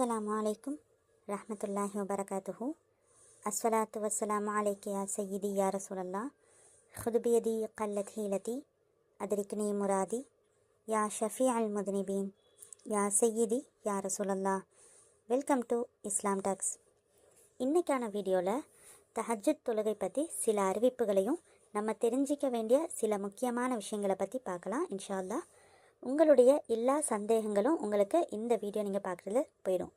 அஸ்ஸலாமு அலைக்கும் ரஹமத்துல்லாஹி வபரகாத்துஹு. அஸ்வலாத்து வசலாம் அலைக்கியா சையீதி யார சுழல்லா ஹுதுபியதி கல்லத் ஹீலதி அதிரிக்னி முராதி. யா ஷஃபி அல் முதுனிபீன். யா சையீதி யார சுழல்லா வெல்கம் டு இஸ்லாம் டாக்ஸ். இன்றைக்கான வீடியோவில் தஹஜத் தொழுகை பற்றி சில அறிவிப்புகளையும் நம்ம தெரிஞ்சிக்க வேண்டிய சில முக்கியமான விஷயங்களை பற்றி பார்க்கலாம். இன்ஷா உங்களுடைய எல்லா சந்தேகங்களும் உங்களுக்கு இந்த வீடியோ நீங்கள் பார்க்குறதுல போயிடும்.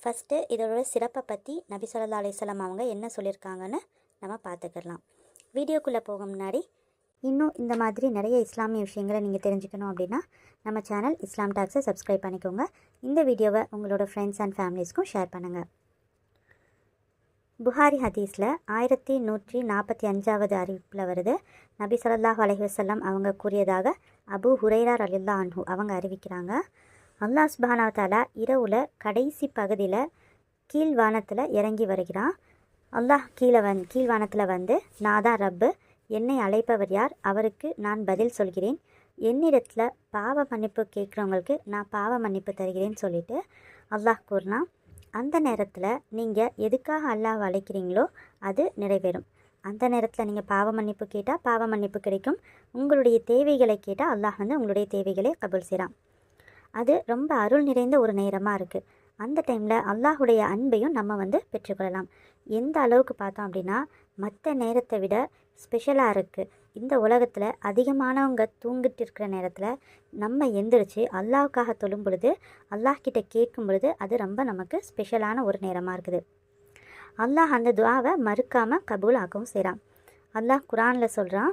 ஃபஸ்ட்டு இதோட சிறப்பை பற்றி நபி சொல்லா அலைஹி அவங்க என்ன சொல்லியிருக்காங்கன்னு நம்ம பார்த்துக்கலாம். வீடியோக்குள்ளே போக முன்னாடி இன்னும் இந்த மாதிரி நிறைய இஸ்லாமிய விஷயங்களை நீங்கள் தெரிஞ்சுக்கணும் அப்படின்னா நம்ம சேனல் இஸ்லாம் டாக்ஸை சப்ஸ்கிரைப் பண்ணிக்கோங்க. இந்த வீடியோவை உங்களோட ஃப்ரெண்ட்ஸ் அண்ட் ஃபேமிலிஸ்க்கும் ஷேர் பண்ணுங்கள் புகாரி ஹதீஸில் ஆயிரத்தி நூற்றி நாற்பத்தி அஞ்சாவது அறிவிப்பில் வருது. நபி ஸல்லல்லாஹு அலைஹி அவங்க கூறியதாக அபு ஹுரைரா அலில்லா அன்ஹு அவங்க அறிவிக்கிறாங்க. அல்லாஹ் சுபானா தாலா இரவுல கடைசி பகுதியில் கீழ் வானத்தில் இறங்கி வருகிறான். அல்லாஹ் கீழே வந் கீழ் வானத்தில் வந்து நான் தான் ரப்பு. என்னை அழைப்பவர் யார்? அவருக்கு நான் பதில் சொல்கிறேன். என்னிடத்தில் பாவ மன்னிப்பு கேட்குறவங்களுக்கு நான் பாவ மன்னிப்பு தருகிறேன்னு சொல்லிட்டு அல்லாஹ் கூறினான். அந்த நேரத்தில் நீங்கள் எதுக்காக அல்லாஹ் அழைக்கிறீங்களோ அது நிறைவேறும். அந்த நேரத்தில் நீங்கள் பாவ மன்னிப்பு கேட்டால் பாவ மன்னிப்பு கிடைக்கும். உங்களுடைய தேவைகளை கேட்டால் அல்லாஹ் வந்து உங்களுடைய தேவைகளை கபுல் செய்கிறான் அது ரொம்ப அருள் நிறைந்த ஒரு நேரமாக இருக்குது அந்த டைமில் அல்லாஹுடைய அன்பையும் நம்ம வந்து பெற்றுக்கொள்ளலாம். எந்த அளவுக்கு பார்த்தோம் அப்படின்னா மற்ற நேரத்தை விட ஸ்பெஷலாக இருக்குது இந்த உலகத்தில் அதிகமானவங்க தூங்கிட்டு இருக்கிற நேரத்தில் நம்ம எந்திரிச்சு அல்லாஹ்வுக்காக தொழும் பொழுது அல்லாஹ்கிட்ட கேட்கும் பொழுது அது ரொம்ப நமக்கு ஸ்பெஷலான ஒரு நேரமாக இருக்குது. அல்லாஹ் அந்த துவாவை மறுக்காமல் கபூல் ஆக்கவும் செய்கிறான் அல்லாஹ் குரானில் சொல்கிறான்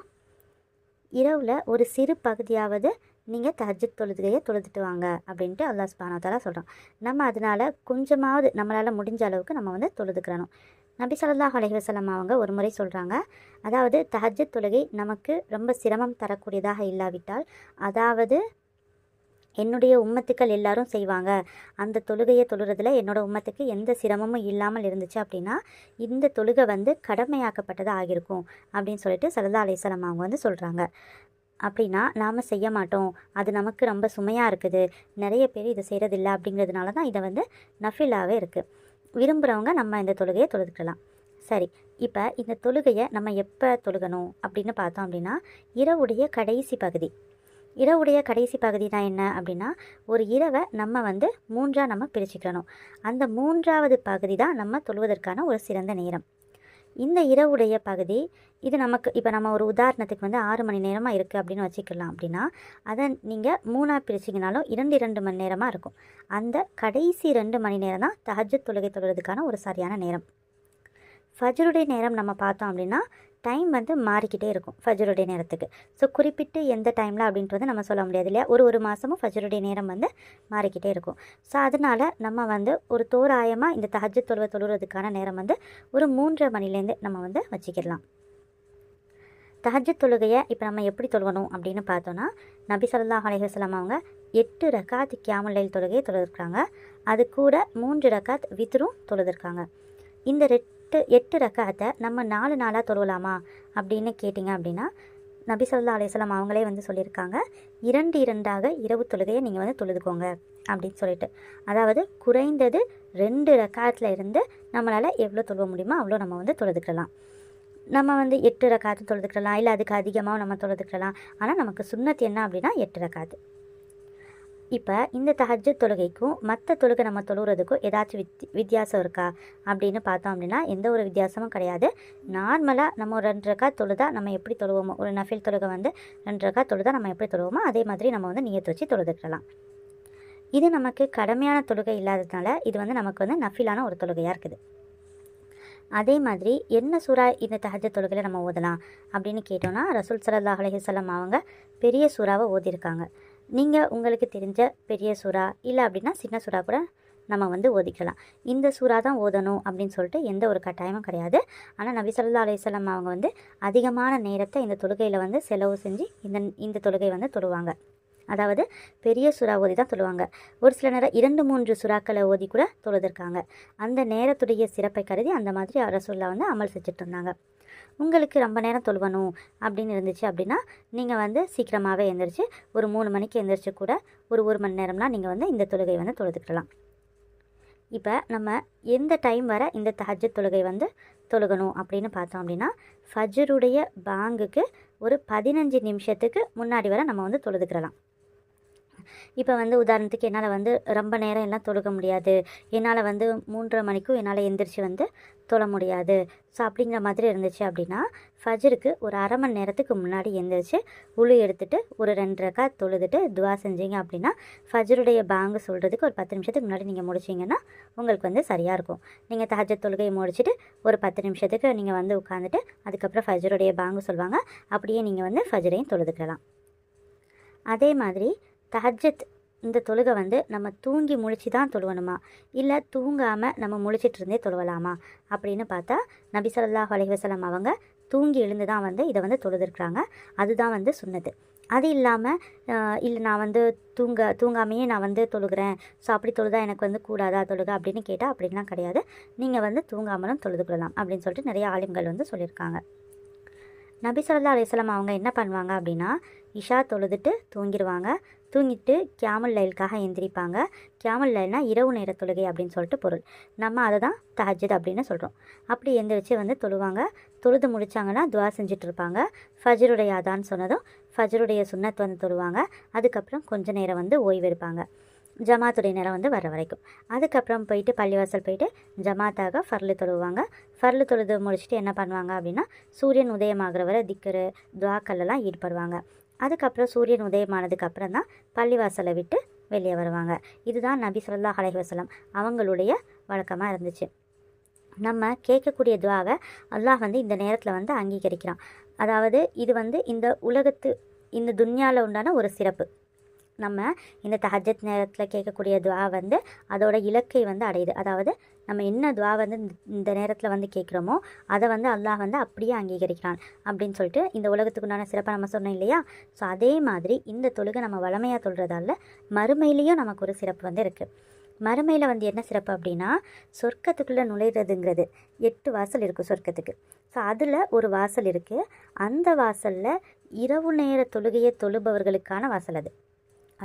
இரவில் ஒரு சிறு பகுதியாவது நீங்கள் தஹஜ்ஜுத் தொழுதுகையை தொழுதுட்டு வாங்க அப்படின்ட்டு அல்லாஹ் சுப்ஹானஹு வ சொல்கிறான் நம்ம அதனால் கொஞ்சமாவது நம்மளால் முடிஞ்ச அளவுக்கு நம்ம வந்து தொழுதுக்கிறணும். நபி சொல்லாஹ் அலைஹி வஸல்லம் அவங்க ஒரு முறை சொல்கிறாங்க அதாவது தஹஜத் தொழுகை நமக்கு ரொம்ப சிரமம் தரக்கூடியதாக இல்லாவிட்டால் அதாவது என்னுடைய உம்மத்துக்கள் எல்லாரும் செய்வாங்க. அந்த தொழுகையை தொழுறதுல என்னோட உம்மத்துக்கு எந்த சிரமமும் இல்லாமல் இருந்துச்சு அப்படின்னா இந்த தொழுகை வந்து கடமையாக்கப்பட்டதாக ஆகியிருக்கும் அப்படின்னு சொல்லிட்டு சரதா அலைசலம் அவங்க வந்து சொல்கிறாங்க அப்படின்னா நாம் செய்ய மாட்டோம். அது நமக்கு ரொம்ப சுமையாக இருக்குது. நிறைய பேர் இதை செய்கிறதில்ல அப்படிங்கிறதுனால தான் இதை வந்து நஃபிலாகவே இருக்குது விரும்புகிறவங்க நம்ம இந்த தொழுகையை தொழுதுக்கலாம். சரி இப்போ இந்த தொழுகையை நம்ம எப்போ தொழுகணும் அப்படின்னு பார்த்தோம் அப்படின்னா இரவுடைய கடைசி பகுதி. இரவுடைய கடைசி பகுதி தான் என்ன அப்படின்னா ஒரு இரவை நம்ம வந்து மூன்றாக நம்ம பிரிச்சுக்கணும். அந்த மூன்றாவது பகுதி தான் நம்ம தொழுவதற்கான ஒரு சிறந்த நேரம். இந்த இரவுடைய பகுதி இது நமக்கு இப்போ நம்ம ஒரு உதாரணத்துக்கு வந்து ஆறு மணி நேரமாக இருக்குது அப்படின்னு வச்சுக்கலாம் அப்படின்னா அதை நீங்கள் மூணாக பிரிச்சிங்கனாலும் இரண்டு இரண்டு மணி நேரமாக இருக்கும். அந்த கடைசி ரெண்டு மணி நேரம் தான் தஹஜத் தொழுகை தொழுறதுக்கான ஒரு சரியான நேரம். ஃபஜருடைய நேரம் நம்ம பார்த்தோம் அப்படின்னா டைம் வந்து மாறிக்கிட்டே இருக்கும் ஃபஜருடைய நேரத்துக்கு. ஸோ குறிப்பிட்டு எந்த டைமில் அப்படின்றது நம்ம சொல்ல முடியாது இல்லையா? ஒரு ஒரு மாதமும் ஃபஜருடைய நேரம் வந்து மாறிக்கிட்டே இருக்கும். ஸோ அதனால் நம்ம வந்து ஒரு தோராயமாக இந்த தஹஜ் தொழுவை தொழுறதுக்கான நேரம் வந்து ஒரு மூன்றரை மணிலேருந்து நம்ம வந்து வச்சுக்கிடலாம். தஹஜ் தொழுகையை இப்போ நம்ம எப்படி தொழுவணும் அப்படின்னு பார்த்தோன்னா நபி சொல்லா அலைஹி அவங்க எட்டு ரக்காத் கியாமுல்லைல் தொழுகையை தொழுதுருக்காங்க. அது கூட மூன்று ரக்காத் வித்ரும் தொழுதுருக்காங்க. இந்த ரெட் எட்டு எட்டு ரக்காத்தை நம்ம நாலு நாளாக தொழுவலாமா? அப்படின்னு கேட்டிங்க அப்படின்னா நபி சொல்லா அலையம் அவங்களே வந்து சொல்லியிருக்காங்க இரண்டு இரண்டாக இரவு தொழுகையை நீங்கள் வந்து தொழுதுக்கோங்க அப்படின்னு சொல்லிட்டு. அதாவது குறைந்தது ரெண்டு ரக்காத்தில் இருந்து நம்மளால் எவ்வளோ தொழுவ முடியுமோ அவ்வளோ நம்ம வந்து தொழுதுக்கலாம். நம்ம வந்து எட்டு ரக்காத்து தொழுதுக்கலாம் இல்லை அதுக்கு அதிகமாக நம்ம தொழுதுக்கலாம். ஆனால் நமக்கு சுண்ணத்து என்ன அப்படின்னா எட்டு ரக்காத்து. இப்போ இந்த தஹஜ்ஜு தொழுகைக்கும் மற்ற தொழுகை நம்ம தொழுகிறதுக்கும் ஏதாச்சும் வித் வித்தியாசம் இருக்கா? அப்படின்னு பார்த்தோம் அப்படின்னா எந்த ஒரு வித்தியாசமும் கிடையாது. நார்மலாக நம்ம ஒரு ரெண்டு ரக்கா தொழுதா நம்ம எப்படி தொழுவோமோ ஒரு நஃபில் தொழுகை வந்து ரெண்டு ரக்கா தொழுதா நம்ம எப்படி தொழுவோமோ அதே மாதிரி நம்ம வந்து நீயத்து வச்சு தொழுதுக்கலாம். இது நமக்கு கடமையான தொழுகை இல்லாததுனால இது வந்து நமக்கு வந்து நஃபிலான ஒரு தொழுகையாக இருக்குது. அதே மாதிரி என்ன சூறா இந்த தஹஜ தொழுகையில் நம்ம ஓதலாம் அப்படின்னு கேட்டோன்னா ரசூல் சல்லாஹ் அலஹிசல்லாம் அவங்க பெரிய சூறாவை ஓதியிருக்காங்க. நீங்கள் உங்களுக்கு தெரிஞ்ச பெரிய சுறா இல்லை அப்படின்னா சின்ன சுறா கூட நம்ம வந்து ஓதிக்கலாம். இந்த சூறா தான் ஓதணும் அப்படின்னு சொல்லிட்டு எந்த ஒரு கட்டாயமும் கிடையாது. ஆனால் நபி சொல்லா அலையம் அவங்க வந்து அதிகமான நேரத்தை இந்த தொழுகையில் வந்து செலவு செஞ்சு இந்த இந்த தொழுகை வந்து தொழுவாங்க. அதாவது பெரிய சுறா ஓதி தான் தொழுவாங்க. ஒரு சில நேரம் இரண்டு மூன்று சுறாக்களை ஓதி கூட தொழுதுருக்காங்க. அந்த நேரத்துடைய சிறப்பை கருதி அந்த மாதிரி அரசுல்லா வந்து அமல் செஞ்சுட்டு இருந்தாங்க. உங்களுக்கு ரொம்ப நேரம் தொழுவணும் அப்படின்னு இருந்துச்சு அப்படின்னா நீங்கள் வந்து சீக்கிரமாகவே எழுந்திரிச்சு ஒரு மூணு மணிக்கு எழுந்திரிச்சு கூட ஒரு ஒரு மணி நேரம்லாம் நீங்கள் வந்து இந்த தொழுகை வந்து தொழுதுக்கலாம். இப்போ நம்ம எந்த டைம் வர இந்த தஹஜ்ஜத் தொழுகை வந்து தொழுகணும் அப்படின்னு பார்த்தோம் அப்படின்னா ஃபஜருடைய பாங்குக்கு ஒரு பதினஞ்சு நிமிஷத்துக்கு முன்னாடி வரை நம்ம வந்து தொழுதுக்கிறலாம் இப்போ வந்து உதாரணத்துக்கு என்னால் வந்து ரொம்ப நேரம் எல்லாம் தொழுக முடியாது. என்னால் வந்து மூன்றரை மணிக்கும் என்னால் எந்திரிச்சு வந்து தொழ முடியாது. ஸோ அப்படிங்கிற மாதிரி இருந்துச்சு அப்படின்னா ஃபஜருக்கு ஒரு அரை மணி நேரத்துக்கு முன்னாடி எந்திரிச்சு உளு எடுத்துகிட்டு ஒரு ரெண்டு ரக்கா தொழுதுட்டு துவா செஞ்சீங்க அப்படின்னா ஃபஜருடைய பாங்கு சொல்கிறதுக்கு ஒரு பத்து நிமிஷத்துக்கு முன்னாடி நீங்கள் முடிச்சிங்கன்னா உங்களுக்கு வந்து சரியாக இருக்கும். நீங்கள் தஹஜ தொழுகையை முடிச்சுட்டு ஒரு பத்து நிமிஷத்துக்கு நீங்கள் வந்து உட்காந்துட்டு அதுக்கப்புறம் ஃபஜருடைய பாங்கு சொல்லுவாங்க அப்படியே நீங்கள் வந்து ஃபஜரையும் தொழுதுக்கலாம். அதே மாதிரி தஹஜத் இந்த தொழுகை வந்து நம்ம தூங்கி முழிச்சு தான் தொழுவணுமா? இல்லை தூங்காமல் நம்ம முழிச்சிட்டு இருந்தே தொழுவலாமா? அப்படின்னு பார்த்தா நபி சொல்லாஹ் அலைவசலம் அவங்க தூங்கி எழுந்து தான் வந்து இதை வந்து தொழுதுருக்குறாங்க. அதுதான் வந்து சொன்னது அது இல்லாமல் இல்லை நான் வந்து தூங்க தூங்காமையே நான் வந்து தொழுகிறேன். ஸோ அப்படி தொழுதா எனக்கு வந்து கூடாதா தொழுக அப்படின்னு கேட்டால் அப்படின்லாம் கிடையாது. நீங்கள் வந்து தூங்காமலும் தொழுது கொள்ளலாம் அப்படின்னு சொல்லிட்டு நிறைய ஆளுங்கள் வந்து சொல்லியிருக்காங்க. நபி சொல்லா அலிஸ்லாம் அவங்க என்ன பண்ணுவாங்க அப்படின்னா இஷா தொழுதுட்டு தூங்கிடுவாங்க தூங்கிட்டு கியாமல் லைலுக்காக எந்திரிப்பாங்க. கியாமல் லைல்னா இரவு நேர தொழுகை அப்படின்னு சொல்லிட்டு பொருள். நம்ம அதை தான் தஹஜத் அப்படின்னு சொல்கிறோம் அப்படி எந்திரிச்சு வந்து தொழுவாங்க. தொழுது முடித்தாங்கன்னா துவா செஞ்சுட்டு இருப்பாங்க. ஃபஜருடைய அதான்னு சொன்னதும் ஃபஜருடைய சுண்ணத் வந்து தொழுவாங்க. அதுக்கப்புறம் கொஞ்ச நேரம் வந்து ஓய்வெடுப்பாங்க ஜமாத்துடைய நேரம் வந்து வர வரைக்கும். அதுக்கப்புறம் போயிட்டு பள்ளிவாசல் போயிட்டு ஜமாத்தாக ஃபர்லு தொழுவாங்க. ஃபர்லு தொழுது முடிச்சுட்டு என்ன பண்ணுவாங்க அப்படின்னா சூரியன் உதயமாகிற வரை திக்கரு துவாக்கள்லாம் ஈடுபடுவாங்க. அதுக்கப்புறம் சூரியன் உதயமானதுக்கு அப்புறம் தான் பள்ளிவாசலை விட்டு வெளியே வருவாங்க. இதுதான் நபி சொல்லா அலைஹி அவங்களுடைய வழக்கமாக இருந்துச்சு. நம்ம கேட்கக்கூடிய துவாவை அல்லாஹ் வந்து இந்த நேரத்தில் வந்து அங்கீகரிக்கிறான். அதாவது இது வந்து இந்த உலகத்து இந்த துன்யாவில் உண்டான ஒரு சிறப்பு. நம்ம இந்த தஹஜத் நேரத்தில் கேட்கக்கூடிய துவா வந்து அதோட இலக்கை வந்து அடையுது. அதாவது நம்ம என்ன துவா வந்து இந்த- இந்த நேரத்தில் வந்து கேட்குறோமோ அதை வந்து அல்லாஹ் வந்து அப்படியே அங்கீகரிக்கிறான் அப்படின்னு சொல்லிட்டு இந்த உலகத்துக்குண்டான சிறப்பை நம்ம சொன்னோம் இல்லையா? ஸோ அதே மாதிரி இந்த தொழுகை நம்ம வளமையாக தொழுறதால மறுமையிலையும் நமக்கு ஒரு சிறப்பு வந்து இருக்குது மறுமையில் வந்து என்ன சிறப்பு அப்படின்னா சொர்க்கத்துக்குள்ளே நுழையிறதுங்கிறது. எட்டு வாசல் இருக்குது சொர்க்கத்துக்கு. ஸோ அதில் ஒரு வாசல் இருக்குது அந்த வாசலில் இரவு நேர தொழுகையை தொழுபவர்களுக்கான வாசல் அது.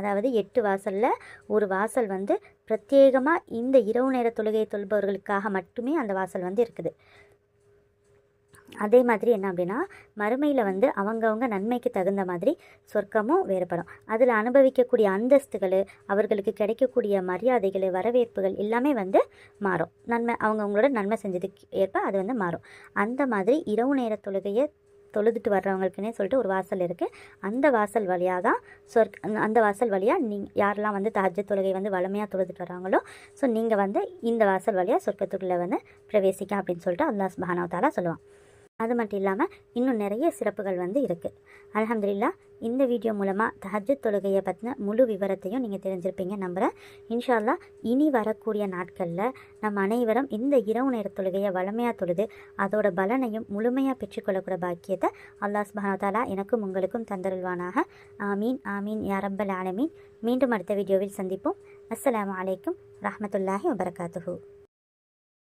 அதாவது எட்டு வாசலில் ஒரு வாசல் வந்து பிரத்யேகமாக இந்த இரவு நேர தொழுகையை தொல்பவர்களுக்காக மட்டுமே அந்த வாசல் வந்து இருக்குது. அதே மாதிரி என்ன அப்படின்னா மறுமையில் வந்து அவங்கவுங்க நன்மைக்கு தகுந்த மாதிரி சொர்க்கமும் வேறுபடும். அதில் அனுபவிக்கக்கூடிய அந்தஸ்துகள் அவர்களுக்கு கிடைக்கக்கூடிய மரியாதைகள் வரவேற்புகள் எல்லாமே வந்து மாறும். நன்மை அவங்கவுங்களோட நன்மை செஞ்சதுக்கு ஏற்ப அது வந்து மாறும். அந்த மாதிரி இரவு நேர தொழுகையை தொழுதுட்டு வர்றவங்களுக்குன்னே சொல்லிட்டு ஒரு வாசல் இருக்குது அந்த வாசல் வழியாக தான் சொர்க் அந்த- அந்த வாசல் வழியாக நீ யாரெல்லாம் வந்து தஹஜ்ஜத் தொழுகை வந்து வளமையாக தொழுதுட்டு வராங்களோ ஸோ நீங்கள் வந்து இந்த வாசல் வழியாக சொர்க்கத்துக்குள்ளே வந்து பிரவேசிக்க அப்படின்னு சொல்லிட்டு அந்த சுப்ஹானஹு சொல்லுவான். அது மட்டும் இல்லாமல் இன்னும் நிறைய சிறப்புகள் வந்து இருக்குது அலமதுல்லா இந்த வீடியோ மூலமாக தஹஜத் தொழுகையை பற்றின முழு விவரத்தையும் நீங்கள் தெரிஞ்சிருப்பீங்க நம்புகிறேன் இன்ஷா அல்லாஹ் இனி வரக்கூடிய நாட்களில் நம் அனைவரும் இந்த இரவு நேர தொழுகையை வளமையாக தொழுது அதோட பலனையும் முழுமையாக பெற்றுக்கொள்ளக்கூட பாக்கியத்தை அல்லாஹ் சுப்ஹானஹு எனக்கும் உங்களுக்கும் தந்தருள்வானாக. ஆமீன் ஆமீன் யாரம்பல் ஆலமீன். மீண்டும் அடுத்த வீடியோவில் சந்திப்போம். அஸ்லாம் அலைக்கும் ரஹமத்துல்லாஹி வபரகாத்துஹூ.